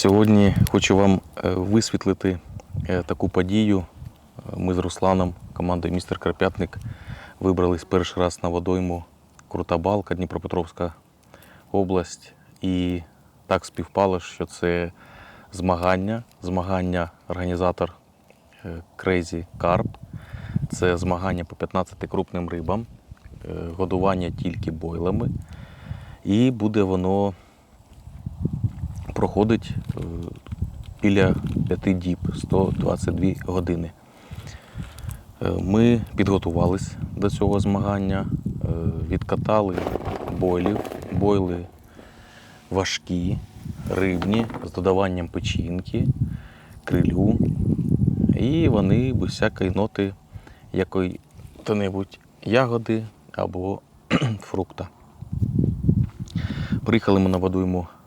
Сьогодні хочу вам е, висвітлити е, таку подію. Е, Ми з Русланом, командою містер Карпятник, вибрались перший раз на водойму Крута Балка, Дніпропетровська область. І так співпало, що це змагання. Змагання організатор Crazy Carp. Це змагання по 15 крупним рибам, годування тільки бойлами. І буде воно проходить е, біля 5 діб, 122 години. Е, Ми підготувались до цього змагання, е, відкатали бойлів, бойли важкі, рибні, з додаванням печінки, крилю. І вони без всякої ноти якої-то-небудь ягоди або фрукта. Приїхали ми на водойму в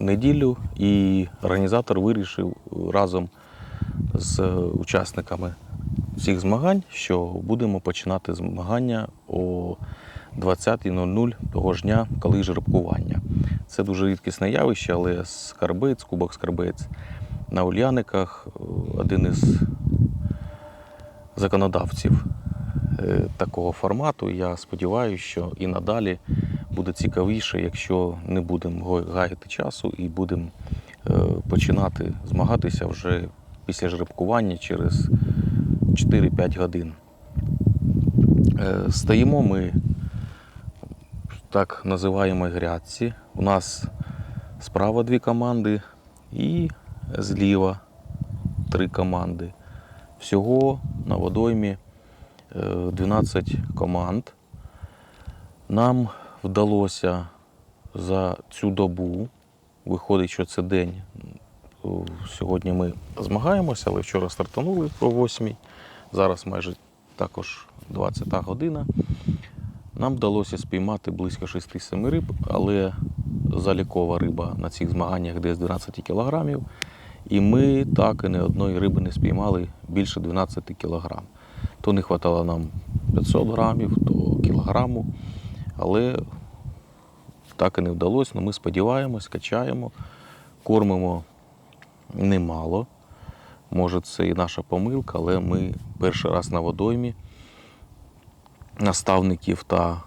неділю, і організатор вирішив разом з учасниками цих змагань, що будемо починати змагання о 20.00 того ж дня, коли жеребкування. Це дуже рідкісне явище, але скарбець, кубок скарбець на Ульяниках е, один із законодавців е, такого формату. Я сподіваюся, що і надалі буде цікавіше, якщо не будемо гаяти часу і будемо е, починати змагатися вже після жеребкування через 4-5 годин. Е, Стоїмо ми так називаємій грядці. У нас справа дві команди і зліва три команди. Всього на водоймі е, 12 команд. Нам вдалося за цю добу, виходить, що це день. Сьогодні ми змагаємося, але вчора стартанули о 8 Зараз майже також 20 година. Нам вдалося спіймати близько 6-7 риб, але залікова риба на цих змаганнях десь 12 кілограмів. І ми так і не одної риби не спіймали більше 12 кілограм. То не вистачало нам 500 грамів, то кілограму. Але так і не вдалося. Ну, ми сподіваємось, качаємо, кормимо немало. Може, це і наша помилка, але ми перший раз на водоймі наставників та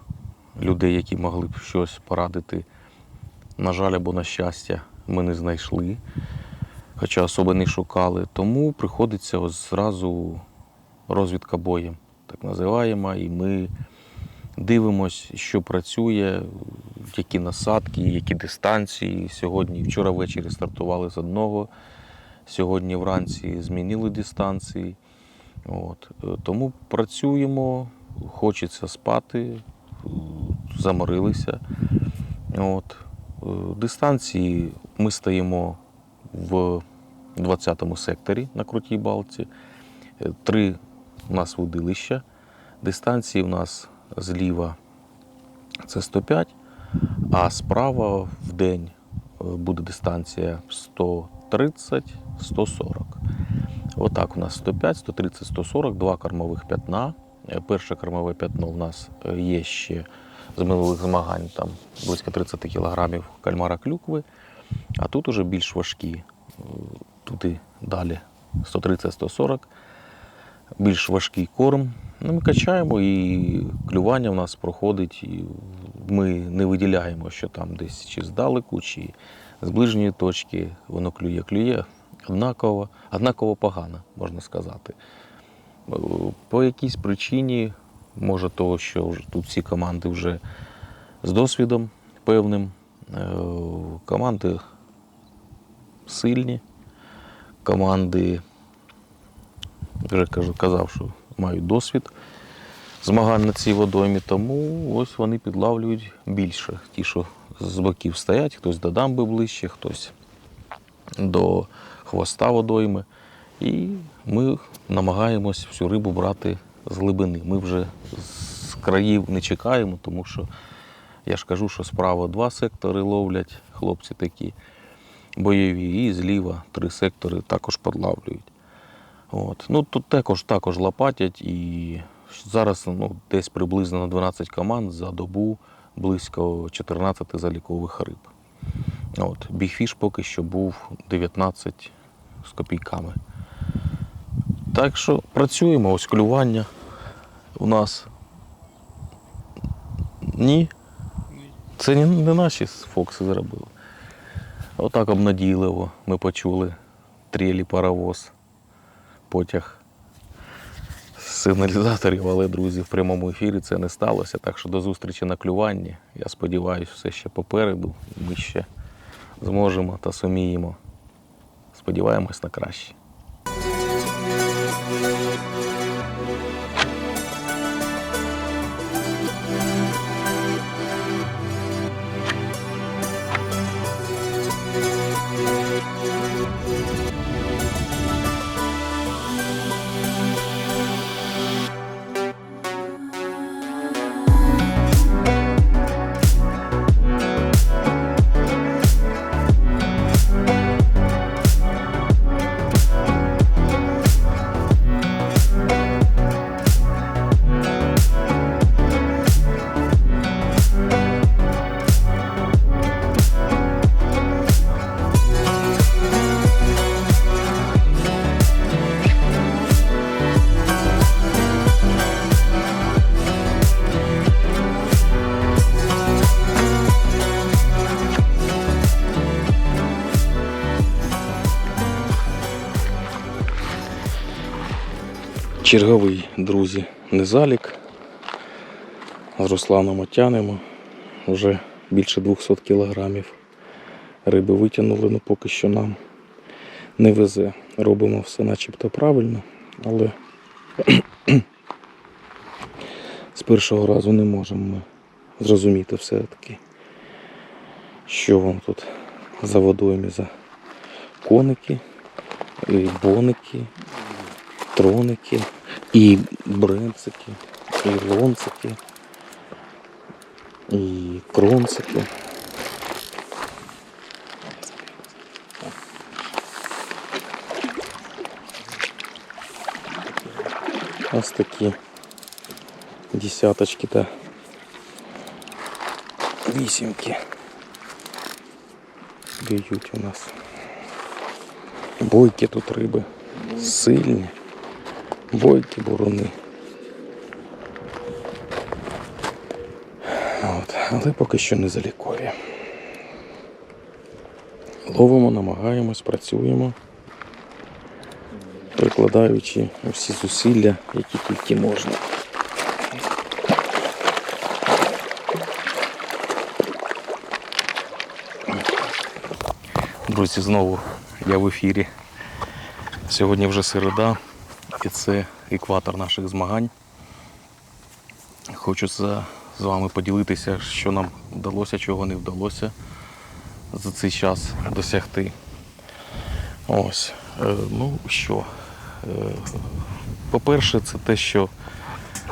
людей, які могли б щось порадити. На жаль, або на щастя, ми не знайшли, хоча особи не шукали. Тому приходиться ось зразу розвідка боєм, так називаємо, і ми дивимось, що працює, які насадки, які дистанції. Сьогодні, вчора ввечері стартували з одного, сьогодні вранці змінили дистанції. От. Тому працюємо, хочеться спати, заморилися. От. Е, Дистанції ми стоїмо в 20-му секторі на крутій балці. Е, Три у нас водилища. Дистанції у нас зліва це 105, а справа в день е, буде дистанція 130, 140. Отак у нас 105, 130, 140, два кормових п'ятна. Е, Перше кормове п'ятно у нас е, є ще з минулих змагань, там близько 30 кілограмів кальмара клюкви, а тут уже більш важкі. І далі 130-140, більш важкий корм. Ну, ми качаємо і клювання в нас проходить. І ми не виділяємо, що там десь чи здалеку, чи з ближньої точки воно клює, клює однаково, однаково погано, можна сказати. По якійсь причині, може того, що тут всі команди вже з досвідом певним. Е, Команди сильні, команди, вже кажу, казав, що мають досвід змагань на цій водоймі, тому ось вони підлавлюють більше. Ті, що з боків стоять, хтось до дамби ближче, хтось до хвоста водойми. І ми намагаємось всю рибу брати з глибини. Ми вже з країв не чекаємо, тому що я ж кажу, що справа два сектори ловлять хлопці такі бойові, і зліва три сектори також подлавлюють. От. Ну, тут також, також лопатять і зараз ну, десь приблизно на 12 команд за добу близько 14 залікових риб. От, бігфіш поки що був 19 з копійками. Так що працюємо, ось клювання у нас. Ні. Це не, наші фокси зробили. Отак обнадійливо ми почули трілі паровоз, потяг сигналізаторів, але, друзі, в прямому ефірі це не сталося. Так що до зустрічі на клюванні. Я сподіваюся, все ще попереду. Ми ще зможемо та суміємо. Сподіваємось на краще. Черговий, друзі, незалік. З Русланом отянемо. Вже більше 200 кілограмів риби витягнули, ну поки що нам не везе. Робимо все начебто правильно, але з першого разу не можемо ми зрозуміти все-таки, що вам тут за водоймі за коники, і боники, троники, і бренцики, і лонцики, і кронцики. Ось такі десяточки та вісімки б'ють у нас. Бойки тут риби сильні. Бойки, буруни. От, але поки що не залікові. Ловимо, намагаємось, працюємо, прикладаючи всі зусилля, які тільки можна. Друзі, знову я в ефірі. Сьогодні вже середа, і це екватор наших змагань. Хочу з вами поділитися, що нам вдалося, чого не вдалося за цей час досягти. Ось. Е, ну що, е, по-перше, це те, що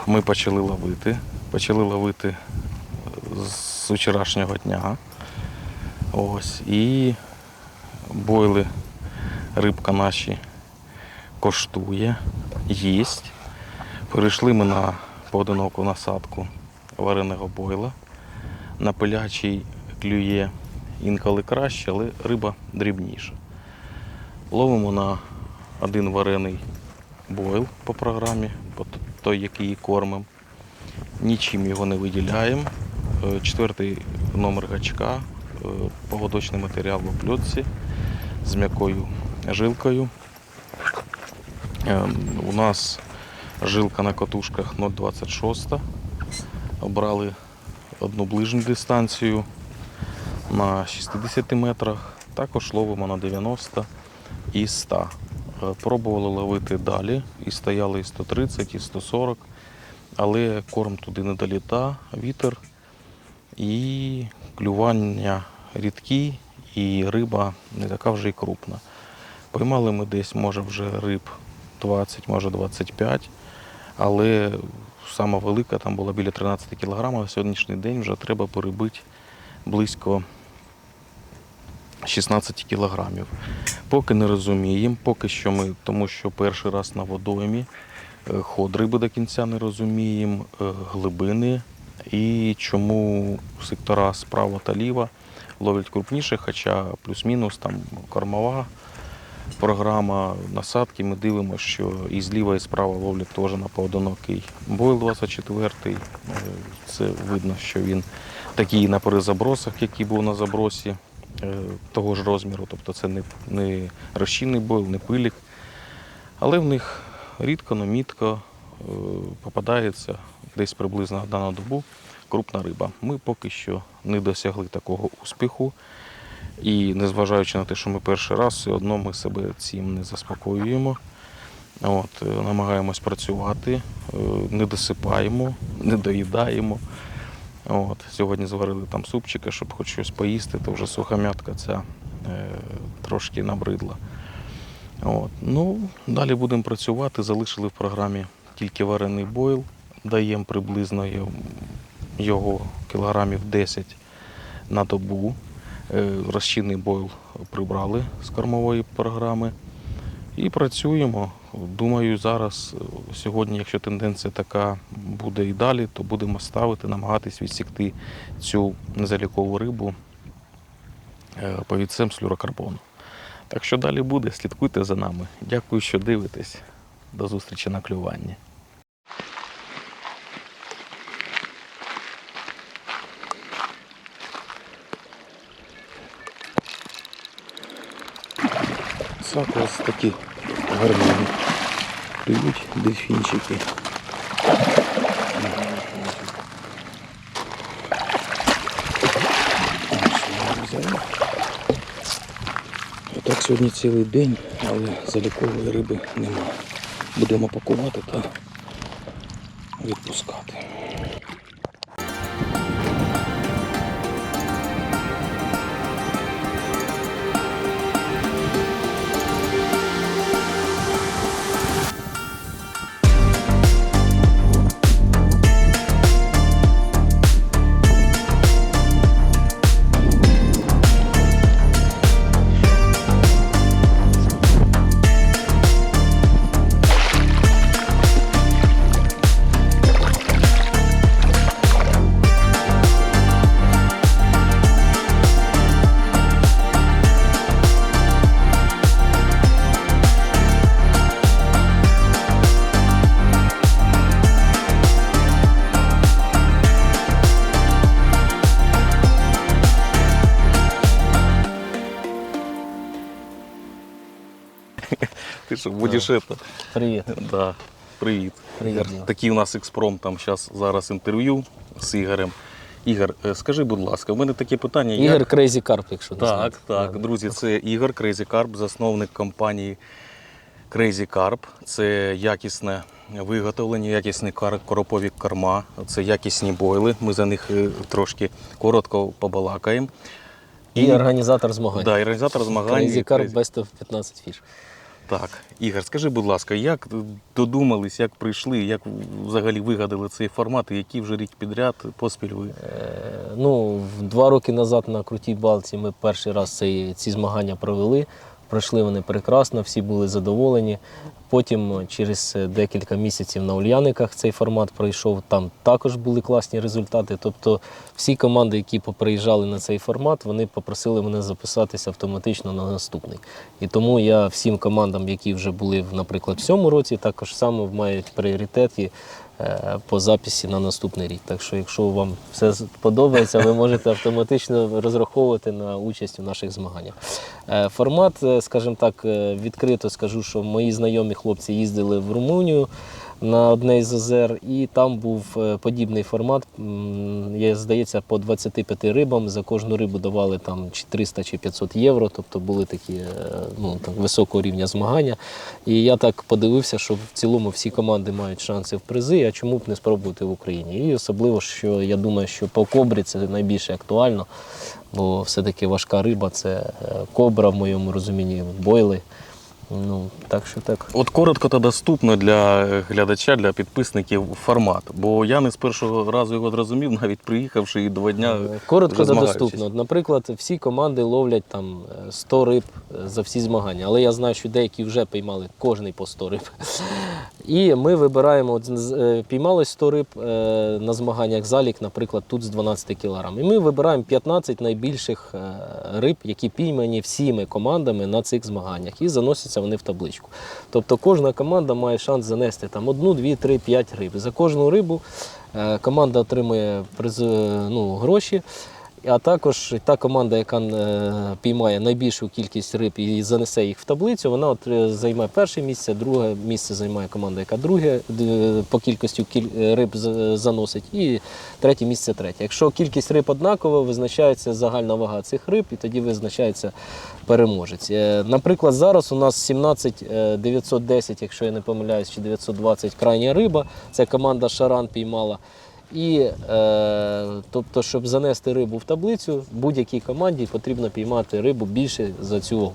ми почали ловити. Почали ловити з вчорашнього дня. Ось. І бойли рибка наші коштує, їсть. Перейшли ми на поодиноку насадку вареного бойла. На пилячий клює інколи краще, але риба дрібніша. Ловимо на один варений бойл по програмі, той, який кормимо. Нічим його не виділяємо. Е, Четвертий номер гачка, е, погодочний матеріал в опльотці з м'якою жилкою. Е, У нас жилка на катушках 0,26. Обрали одну ближню дистанцію на 60 метрах. Також ловимо на 90 і 100. Е, Пробували ловити далі і стояли і 130, і 140, але корм туди не доліта, вітер і клювання рідкі, і риба не така вже й крупна. Поймали ми десь, може, вже риб 20, може 25, але сама велика там була біля 13 кг, а сьогоднішній день вже треба порибити близько 16 кілограмів. Поки не розуміємо, поки що ми, тому що перший раз на водоймі, е, ход риби до кінця не розуміємо, е, глибини і чому сектора справа та ліва ловлять крупніше, хоча плюс-мінус там кормова програма насадки. Ми дивимося, що і зліва, і справа ловлять теж на поодинокий бойл 24 Е, Це видно, що він такий на перезабросах, який був на забросі е, того ж розміру. Тобто це не, не розчинний бойл, не пилік. Але в них рідко, но мітко е, попадається десь приблизно на добу крупна риба. Ми поки що не досягли такого успіху. І незважаючи на те, що ми перший раз, все одно ми себе цим не заспокоюємо. От, е, намагаємось працювати, е, не досипаємо, не доїдаємо. От, сьогодні зварили там супчика, щоб хоч щось поїсти, то вже сухомятка ця е, трошки набридла. От. Ну, далі будемо працювати. Залишили в програмі тільки варений бойл, даємо приблизно його- кілограмів 10 на добу. Е, Розчинний бойл прибрали з кормової програми. І працюємо. Думаю, зараз, е, сьогодні, якщо тенденція така буде і далі, то будемо ставити, намагатись відсікти цю незалікову рибу е, повідцем флюрокарбону. Так що далі буде, слідкуйте за нами. Дякую, що дивитесь. До зустрічі на клюванні. Так, ось такі гарні клюють дельфінчики. Отак сьогодні цілий день, але залікової риби нема. Будемо пакувати та відпускати. Що, будеш це? Привіт. Да. Привіт. Привіт, Такий у нас експром, там зараз, зараз інтерв'ю з Ігорем. Ігор, е, скажи, будь ласка, у мене таке питання. як- Ігор Крейзі Карп, якщо не Так, знаєте. так, друзі, це Ігор Crazy Carp, засновник компанії Crazy Carp. Це якісне виготовлення, якісні коропові корма, це якісні бойли. Ми за них е, трошки коротко побалакаємо. І організатор змагань. да, організатор змагань. Crazy Carp Crazy- Best of 15 фіш. Так, Ігор, скажи, будь ласка, як додумались, як прийшли, як взагалі вигадали цей формат, і який вже рік підряд поспіль ви? Е, Ну, два роки назад на крутій балці ми перший раз ці, ці змагання провели. Пройшли вони прекрасно, всі були задоволені. Потім е, через е, декілька місяців на Ульяниках цей формат пройшов. Там також були класні результати. Тобто всі команди, які поприїжджали на цей формат, вони попросили мене записатися автоматично на наступний. І тому я всім командам, які вже були, наприклад, в цьому році, також само мають пріоритет по записі на наступний рік. Так що, якщо вам все подобається, ви можете автоматично розраховувати на участь у наших змаганнях. Е, Формат, е, скажімо так, е, відкрито скажу, що мої знайомі хлопці їздили в Румунію на одне із озер, і там був е, подібний формат. Я здається, по 25 рибам за кожну рибу давали там чи 300 чи 500 євро, тобто були такі е, ну, так, високого рівня змагання. І я так подивився, що в цілому всі команди мають шанси в призи, а чому б не спробувати в Україні? І особливо, що я думаю, що по кобрі це найбільше актуально, бо все-таки важка риба це е, кобра в моєму розумінні, бойли. Ну, так що так. От коротко та доступно для глядача, для підписників формат. Бо я не з першого разу його зрозумів, навіть приїхавши і два дня. Е, Коротко та доступно. Наприклад, всі команди ловлять там е, 100 риб е, за всі змагання, але я знаю, що деякі вже піймали кожний по 100 риб. І ми вибираємо, от, е, піймалось 100 риб е, на змаганнях залік, наприклад, тут з 12 кг. І ми вибираємо 15 найбільших е, риб, які піймані всіми командами на цих змаганнях, і заносяться вони в табличку. Тобто кожна команда має шанс занести там одну, дві, три, п'ять риб. За кожну рибу е, команда отримує приз, е, ну, гроші. А також та команда, яка е, піймає найбільшу кількість риб і занесе їх в таблицю, вона е, займає перше місце, друге місце займає команда, яка друге по кількості кіль- е, риб заносить, і третє місце третє. Якщо кількість риб однакова, визначається загальна вага цих риб, і тоді визначається переможець. Е, Наприклад, зараз у нас 17 е, 910, якщо я не помиляюсь, чи 920 крайня риба. Це команда Шаран піймала. І е, тобто, щоб занести рибу в таблицю, будь-якій команді потрібно піймати рибу більше за цю вагу.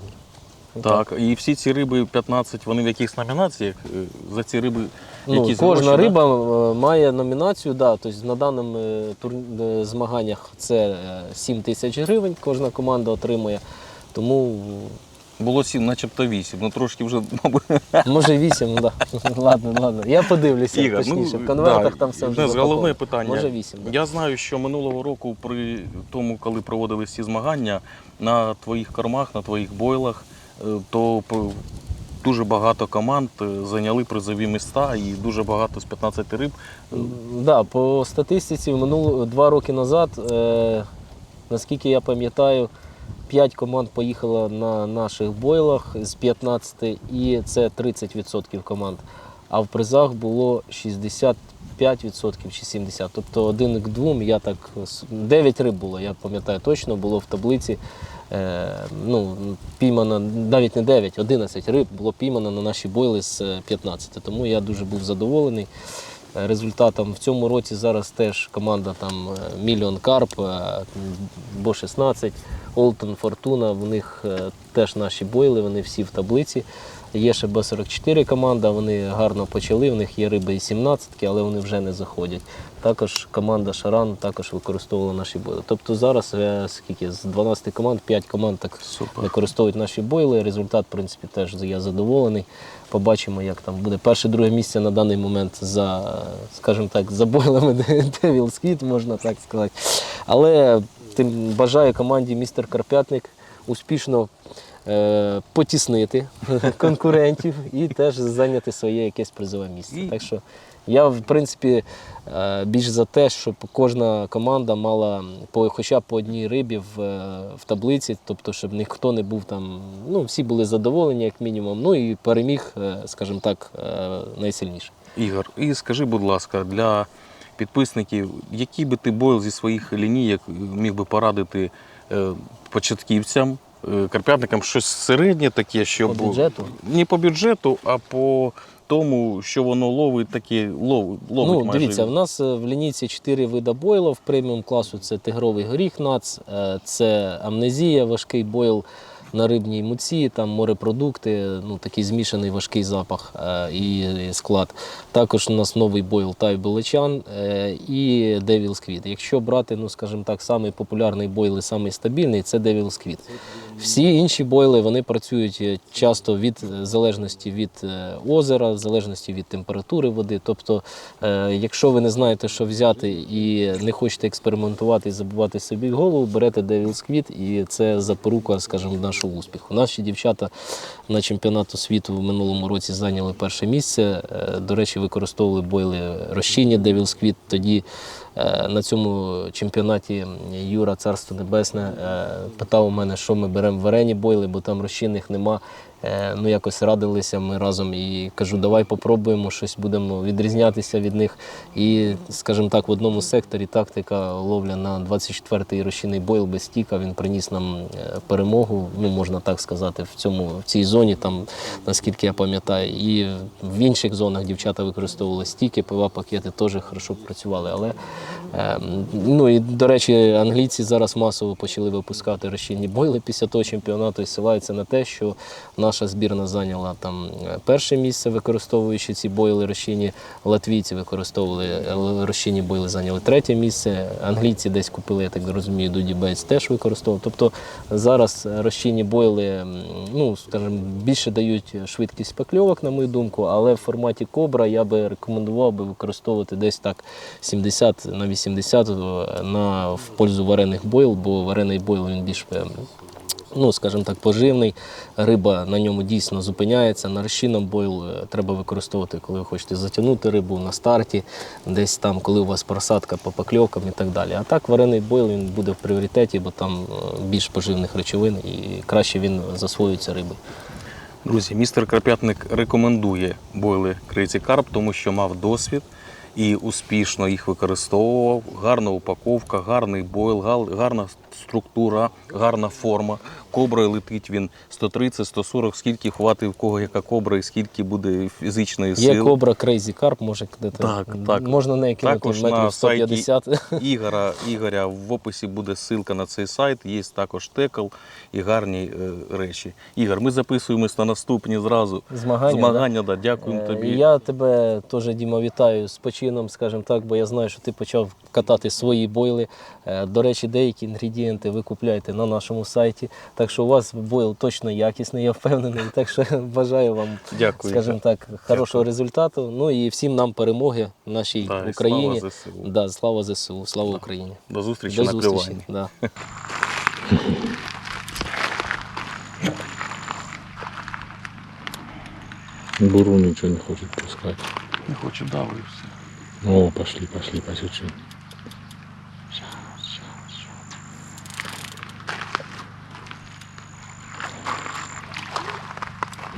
Ну, Так, і всі ці риби 15, вони в якихось номінаціях е, за ці риби Ну, кожна гроші, риба е, має номінацію. Да, тобто на даному е, тур- змаганнях це е, 7 тисяч гривень, кожна команда отримує. Тому Було 7, начебто 8. Ну трошки вже, мабуть, може 8, да. ладно, ладно. Я подивлюся Ігор, точніше. ну, в конвертах да, там все вже запаковано. головне питання. Може 8. Да. Я знаю, що минулого року, при тому, коли проводились ці змагання, на твоїх кормах, на твоїх бойлах, е, то п- дуже багато команд е, зайняли призові міста і дуже багато з 15 риб. е, Да, по статистиці минуло два роки назад, е, наскільки я пам'ятаю, 5 команд поїхало на наших бойлах з 15, і це 30% команд. А в призах було 65% чи 70%. Тобто один к двом, я так 9 риб було, я пам'ятаю точно, було в таблиці. Е, ну, піймано навіть не 9, 11 риб було піймано на наші бойли з е, 15. Тому я дуже був задоволений е, результатом. В цьому році зараз теж команда там е, Мільйон Карп, е, Бо 16, Олтон Фортуна. В них е, теж наші бойли, вони всі в таблиці. Є ще Б-44 команда, вони гарно почали, в них є риби і 17, але вони вже не заходять. Також команда Шаран також використовувала наші бойли. Тобто зараз е, скільки з 12 команд, 5 команд так Супер. використовують наші бойли. Результат, в принципі, теж я задоволений. Побачимо, як там буде. Перше, друге місце на даний момент за, скажімо так, за бойлами Devil Squid, можна так сказати. Але тим бажаю команді містер Карпятник успішно е, потіснити конкурентів і теж зайняти своє якесь призове місце. Так що я, в принципі, е, більш за те, щоб кожна команда мала по, хоча б по одній рибі в, е, в таблиці, тобто, щоб ніхто не був там, ну, всі були задоволені, як мінімум. Ну і переміг, е, скажімо так, е, найсильніше. Ігор, і скажи, будь ласка, для підписників, який би ти бойл зі своїх лінійок міг би порадити початківцям, е, карпятникам щось середнє таке, щоб По бюджету? не по бюджету, а по тому, що воно ловить таке лов, ловить Ну, майже. дивіться, в нас е, в лінійці 4 вида бойлов. преміум класу це тигровий горіх нац, е, це амнезія, важкий бойл на рибній муці, там морепродукти, ну такий змішаний важкий запах е, і склад. Також у нас новий бойл Тай Белечан е, і Devil's Squid. Якщо брати, ну скажімо так, самий популярний бойл і самий стабільний це Devil's Squid. Всі інші бойли вони працюють е, часто від залежності від озера, залежності від температури води. Тобто, якщо ви не знаєте, що взяти і не хочете експериментувати і забувати собі голову, берете Devil's Squid і це запорука, скажімо, нашого успіху. Наші дівчата на чемпіонату світу в минулому році зайняли перше місце. Е, До речі, використовували бойли розчиння Девілс Квіт. Тоді е, на цьому чемпіонаті Юра Царство Небесне е, питав у мене, що ми беремо в варені бойли, бо там розчинних нема. Е, Ну, якось радилися ми разом і кажу, давай попробуємо щось, будемо відрізнятися від них. І, скажімо так, в одному секторі тактика ловля на 24-й розчинний бойл без стіка. Він приніс нам е, перемогу, ну можна так сказати, в цьому в цій зоні, там наскільки я пам'ятаю. І в інших зонах дівчата використовували стіки, пива пакети теж хорошо працювали. Але Ну і до речі, англійці зараз масово почали випускати розчинні бойли після того чемпіонату і ссилаються на те, що наша збірна зайняла там е, перше місце, використовуючи ці бойли розчинні. Латвійці використовували е, розчинні бойли, зайняли третє місце. Англійці десь купили, я так розумію, Дуді Бейтс теж використовував. Тобто зараз розчинні бойли, ну скажімо, більше дають швидкість пекльовок, на мою думку, але в форматі Кобра я би рекомендував би використовувати десь так 70 на 80 на в пользу варених бойл, бо варений бойл він більш е, ну, скажімо так, поживний. Риба на ньому дійсно зупиняється. На розчинном бойл е, треба використовувати, коли ви хочете затягнути рибу на старті, десь там, коли у вас просадка по покльовкам і так далі. А так варений бойл він буде в пріоритеті, бо там е, більш поживних речовин і краще він засвоюється рибою. Друзі, містер Карп'ятник рекомендує бойли Crazy Carp, тому що мав досвід і успішно їх використовував. Гарна упаковка, гарний бойл, гарна структура, гарна форма. Коброю летить він 130-140, скільки хватить в кого яка кобра і скільки буде фізичної Є кобра Crazy Carp, може кидати. Так, так. Можна неї кинути Також на метрів сайті 150. Ігора, Ігоря в описі буде ссылка на цей сайт. Є також текл і гарні е, речі. Ігор, ми записуємось на наступні зразу Змагання, змагання. Да. Дякуємо Е, тобі. Я тебе теж, Діма, вітаю з почином, скажімо так, бо я знаю, що ти почав катати свої бойли. Е, До речі, деякі інгредієнти ви купляєте на нашому сайті. Так що у вас бойл точно якісний, я впевнений. Так що бажаю вам, Дякую. скажімо так, хорошого результату. Ну і всім нам перемоги в нашій Да, Україні. слава ЗСУ. Да, слава ЗСУ, слава Україні. До зустрічі До зустрічі. Да. Буру ничего не хочет пускать. Не хочу давився. О, пошли, пошли по чуть-чуть.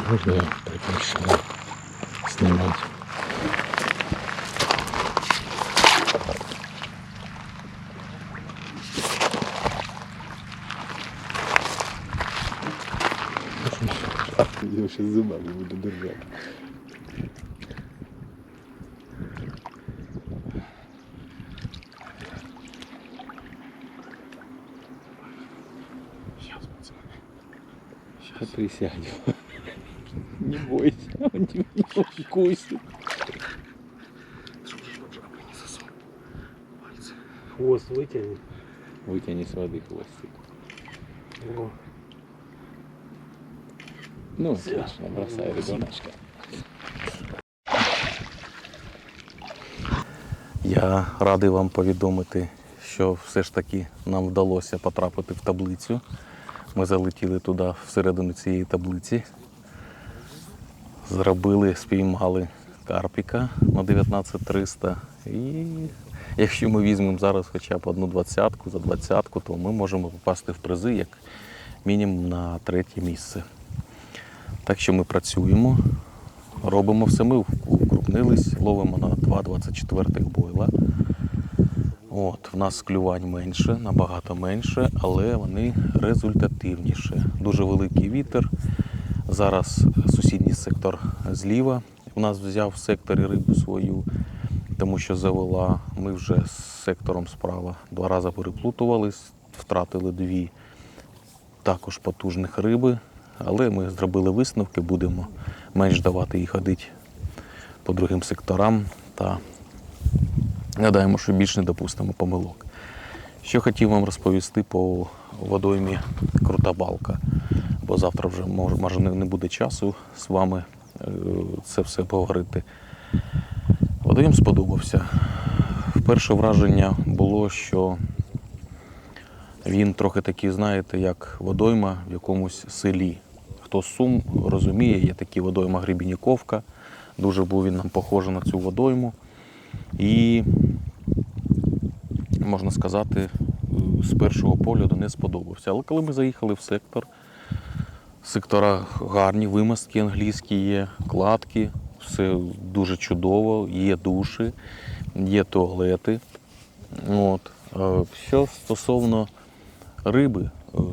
Сегодня предпочитаю снимать. Я сейчас зубами буду держать. Сейчас, пацаны. Сейчас. Присядем. Бойся, он тебя не укусит. Хвост витягнув. Вытяни с воды хвостик. Ну, отлично, бросай ребеночка. Я радий вам повідомити, що все ж таки нам вдалося потрапити в таблицю. Ми залетіли туди всередину цієї таблиці. Зробили, спіймали карпіка на 19300. І якщо ми візьмемо зараз хоча б одну двадцятку за двадцятку, то ми можемо попасти в призи як мінімум на третє місце. Так що ми працюємо, робимо все. Ми укрупнились, ловимо на 2,24 бойла. От, в нас клювань менше, набагато менше, але вони результативніші. Дуже великий вітер. Зараз сусідній сектор зліва. У нас взяв в секторі рибу свою, тому що завела. Ми вже з сектором справа два рази переплутувались, втратили дві також потужних риби, але ми зробили висновки, будемо менш давати їй ходити по другим секторам та гадаємо, що більш не допустимо помилок. Що хотів вам розповісти по водоймі Крута Балка, бо завтра вже може, не буде часу з вами е, це все поговорити. Водойм сподобався. Перше враження було, що він трохи такий, знаєте, як водойма в якомусь селі. Хто з Сум розуміє, є такі водойма Гребінніковка. Дуже був він нам похожий на цю водойму. І, можна сказати, з першого погляду не сподобався. Але коли ми заїхали в сектор, сектора гарні, вимостки англійські є, кладки, все дуже чудово, є душі, є туалети. От. Що стосовно риби,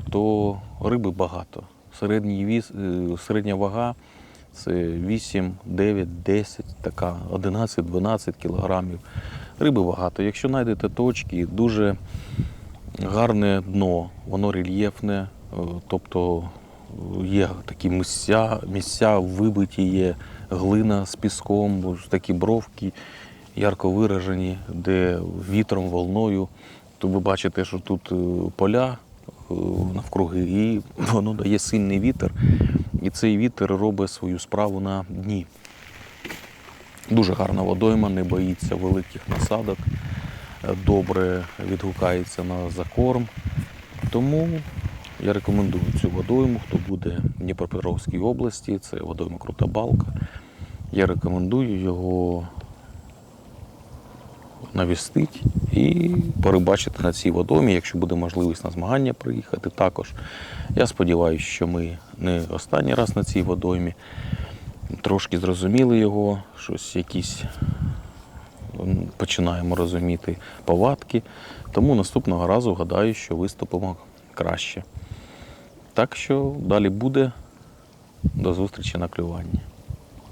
то риби багато. Е, середня вага це 8, 9, 10, така 11-12 кілограмів. Риби багато. Якщо знайдете точки, дуже гарне дно, воно рельєфне, е, тобто є такі місця, місця вибиті, є глина з піском, такі бровки ярко виражені, де вітром, волною. То ви бачите, що тут е, поля е, навкруги, і воно дає сильний вітер. І цей вітер робить свою справу на дні. Дуже гарна водойма, не боїться великих насадок, добре відгукається на закорм. Тому я рекомендую цю водойму, хто буде в Дніпропетровській області, це водойма Крута Балка. Я рекомендую його навістити і перебачити на цій водомі, якщо буде можливість на змагання приїхати також. Я сподіваюся, що ми не останній раз на цій водоймі. Трошки зрозуміли його, щось якісь починаємо розуміти повадки. Тому наступного разу гадаю, що виступимо краще. Так що далі буде. До зустрічі на клюванні.